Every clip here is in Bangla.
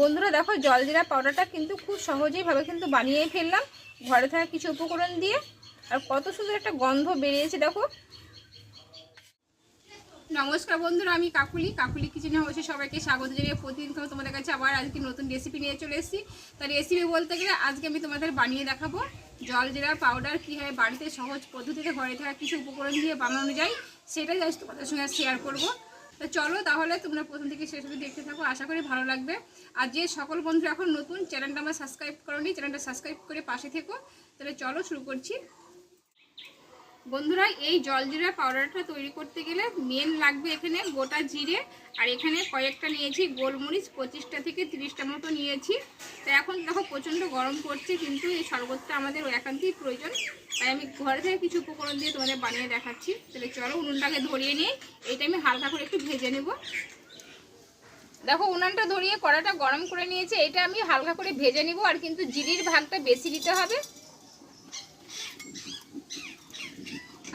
বন্ধুরা দেখো, জল জলজিরা পাউডারটা কিন্তু খুব সহজেইভাবে কিন্তু বানিয়েই ফেললাম। ঘরে থাকা কিছু উপকরণ দিয়ে। আর কত সুন্দর একটা গন্ধ বেরিয়েছে, দেখো। নমস্কার বন্ধুরা, আমি কাকুলি। কাকুলি কিচেনে হচ্ছে সবাইকে স্বাগত জানিয়ে প্রতিদিন করে তোমাদের কাছে আবার আজকে নতুন রেসিপি নিয়ে চলে এসেছি। তার রেসিপি বলতে গেলে আজকে আমি তোমাদের বানিয়ে দেখাবো। জল জিরা পাউডার কীভাবে বাড়িতে সহজ পদ্ধতিতে ঘরে থাকা কিছু উপকরণ দিয়ে বানানো যায়, সেটাই আজ তোমাদের সঙ্গে শেয়ার করব। তো চলো তাহলে তোমরা প্রথম থেকে শেষ অবধি দেখতে থাকো, আশা করি ভালো লাগবে। আর যে সকল বন্ধু এখন নতুন, চ্যানেলটা আমার সাবস্ক্রাইব করো চ্যানেলটা সাবস্ক্রাইব করে পাশে থেকো। তাহলে চলো শুরু করছি। বন্ধুরা, এই জলজিরা পাউডারটা তৈরি করতে গেলে মেন লাগবে এখানে গোটা জিরে, আর এখানে কয়েকটা নিয়েছি গোলমরিচ, পঁচিশটা থেকে তিরিশটা মতো নিয়েছি। তো এখন দেখো প্রচণ্ড গরম পড়ছে, কিন্তু এই শরবতটা আমাদের একান্তই প্রয়োজন। তাই আমি ঘরে থেকে কিছু উপকরণ দিয়ে তোমাদের বানিয়ে দেখাচ্ছি। তাহলে চলো উনুনটাকে ধরিয়ে নিয়ে এইটা আমি হালকা করে একটু ভেজে নেব। দেখো, উনানটা ধরিয়ে কড়াটা গরম করে নিয়েছে। এটা আমি হালকা করে ভেজে নিব, আর কিন্তু জিরির ভাগটা বেশি দিতে হবে।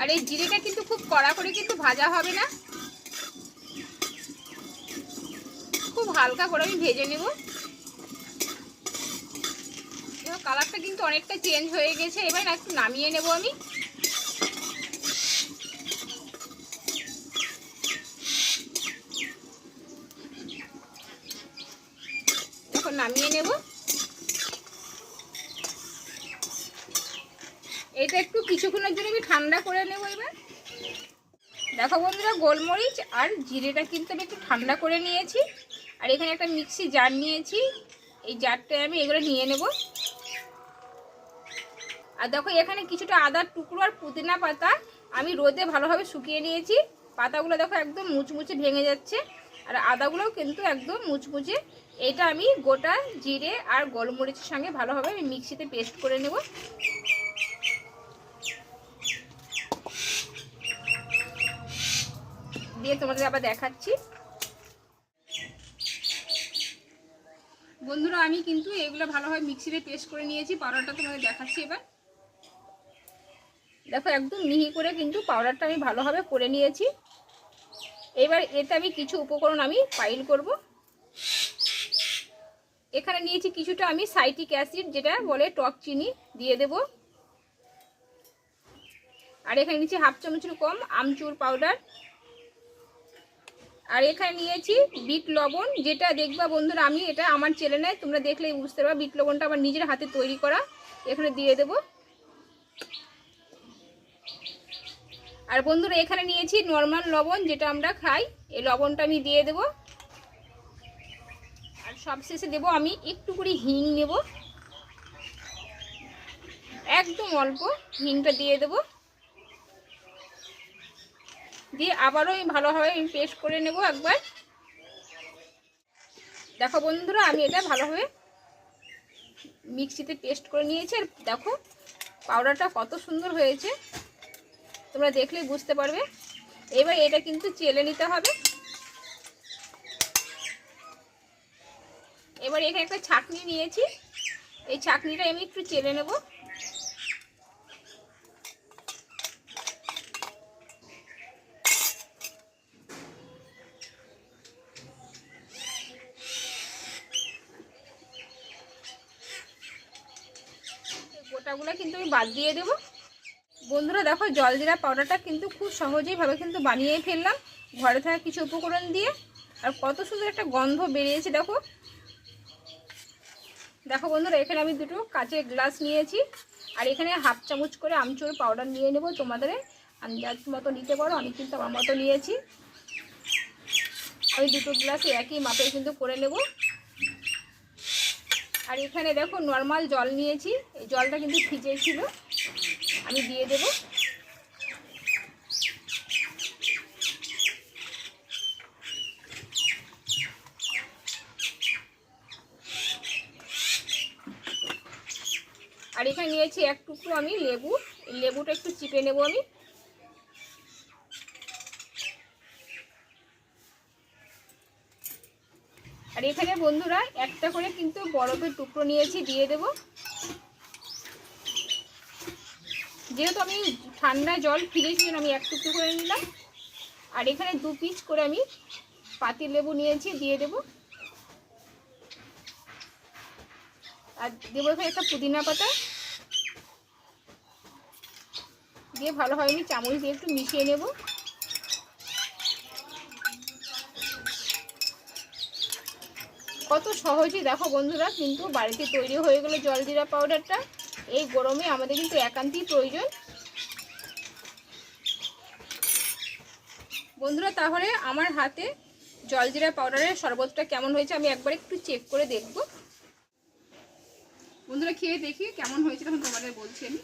আর এই জিরেটা কিন্তু খুব কড়া করে কিন্তু ভাজা হবে না। খুব হালকা করে আমি ভেজে নেব। কালারটা কিন্তু অনেকটা চেঞ্জ হয়ে গেছে, এবার একটু নামিয়ে নেব আমি। নামিয়ে নেব। এটা একটু কিছুক্ষণের জন্য আমি ঠান্ডা করে নেব এবার। দেখো বন্ধুরা, গোলমরিচ আর জিরেটা কিন্তু আমি একটু ঠান্ডা করে নিয়েছি। আর এখানে একটা মিক্সি জার নিয়েছি। এই জারটায় আমি এগুলো নিয়ে নেব। আর দেখো, এখানে কিছুটা আদার টুকরো আর পুদিনা পাতা আমি রোদে ভালোভাবে শুকিয়ে নিয়েছি। পাতাগুলো দেখো একদম মুচমুচে ভেঙে যাচ্ছে। আর আদাগুলোও কিন্তু একদম মুচমুচে। এটা আমি গোটা জিরে আর গোলমরিচের সঙ্গে ভালোভাবে আমি মিক্সিতে পেস্ট করে নেব। দিয়ে তোমাদের আবার দেখাচ্ছি। বন্ধুরা, আমি কিন্তু এগুলো ভালোভাবে মিক্সিতে পেস্ট করে নিয়েছি, পাউডারটা তোমাদের দেখাচ্ছি এবার। দেখো, একদম মিহি করে কিন্তু পাউডারটা আমি ভালোভাবে করে নিয়েছি। এবার এতে আমি কিছু উপকরণ আমি পাইল করব। এখানে নিয়েছি কিছুটা আমি সাইটিক অ্যাসিড, যেটা বলে টক চিনি দিয়ে দেব। আর এখানে নিয়েছি হাফ চামচের কম আমচুর পাউডার। আর এখানে নিয়েছি বিট লবণ, যেটা দেখবা বন্ধুরা, আমি এটা আমার চ্যানেলে তোমরা দেখলেই বুঝতে পারবা, বিট লবণটা আমার নিজের হাতে তৈরি করা। এখানে দিয়ে দেব। আর বন্ধুরা, এখানে নিয়েছি নর্মাল লবণ, যেটা আমরা খাই। এই লবণটা আমি দিয়ে দেব। আর সবশেষে দেব আমি একটু করে হিং নেব। একদম অল্প হিংটা দিয়ে দেবো। দিয়ে আবারও ভালোভাবে আমি পেস্ট করে নেব একবার। দেখো বন্ধুরা, আমি এটা ভালোভাবে মিক্সিতে পেস্ট করে নিয়েছি। আর দেখো, পাউডারটা কত সুন্দর হয়েছে। তোমরা দেখলেই বুঝতে পারবে। এবার এটা কিন্তু চেলে নিতে হবে। এবার এখানে একটা ছাকনি নিয়েছি। এই ছাকনিটা আমি একটু চেলে নেব। গোটাগুলো কিন্তু আমি বাদ দিয়ে দেবো। বন্ধুরা, দেখো জল জলজিরা পাউডারটা কিন্তু খুব সহজেইভাবে কিন্তু বানিয়েই ফেললাম। ঘরে থাকা কিছু উপকরণ দিয়ে। আর কত সুন্দর একটা গন্ধ বেরিয়েছে, দেখো। দেখো বন্ধুরা, এখানে আমি দুটো কাঁচের গ্লাস নিয়েছি। আর এখানে হাফ চামচ করে আমচুর পাউডার নিয়ে নেব তোমাদের। আন্দাজ মতো নিতে পারো, আমি কিন্তু আমার মতো নিয়েছি। আমি দুটো গ্লাসে একই মাপে কিন্তু করে নেব। আর এখানে দেখো নর্মাল জল নিয়েছি। এই জলটা কিন্তু ভিজে ছিল আমি দিয়ে দেব। আর এখানে নিয়েছি এক টুকরো আমি লেবু। লেবুটা একটু চিপে নেব আমি। আর এখানে বন্ধুরা, একটা করে কিন্তু বরফের টুকরো নিয়েছি, দিয়ে দেব। যেহেতু আমি ঠান্ডা জল ফিরেছি আমি এক টুকরো করে নিলাম। আর এখানে দু পিস করে আমি পাতি লেবু নিয়েছি, দিয়ে দেব। আর দেবো এখানে একটা পুদিনা পাতা। দিয়ে ভালোভাবে আমি চামচ দিয়ে একটু মিশিয়ে নেব। কত সহজেই দেখো বন্ধুরা, কিন্তু বাড়িতে তৈরি হয়ে গেলো জলজিরা পাউডারটা এই গরমে আমাদের কিন্তু একান্তই প্রয়োজন। বন্ধুরা, তাহলে আমার হাতে জলজিরা পাউডারের শরবতটা কেমন হয়েছে আমি একবার একটু চেক করে দেখব। বন্ধুরা, খেয়ে দেখি কেমন হয়েছে তখন তোমাদের বলছি আমি।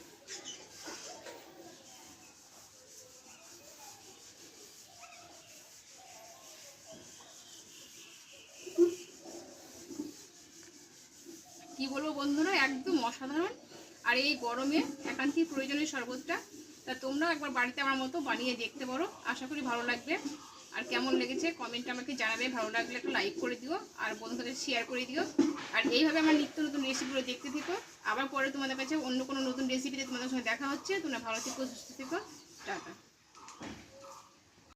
বলব বন্ধুরা, একদম অসাধারণ। আর এই গরমে একান্তিক প্রয়োজনীয় শরবতটা, তা তোমরাও একবার বাড়িতে আমার মতো বানিয়ে দেখতে পারো। আশা করি ভালো লাগবে। আর কেমন লেগেছে কমেন্টে আমাকে জানাবে। ভালো লাগলে একটা লাইক করে দিও, আর বন্ধুদের শেয়ার করে দিও। আর এইভাবে আমার নিত্য নতুন রেসিপিগুলো দেখতে থেকো। আবার পরে তোমাদের কাছে অন্য কোনো নতুন রেসিপিতে তোমাদের সঙ্গে দেখা হচ্ছে। তোমরা ভালো থেকো, সুস্থ থেকো। টাটা।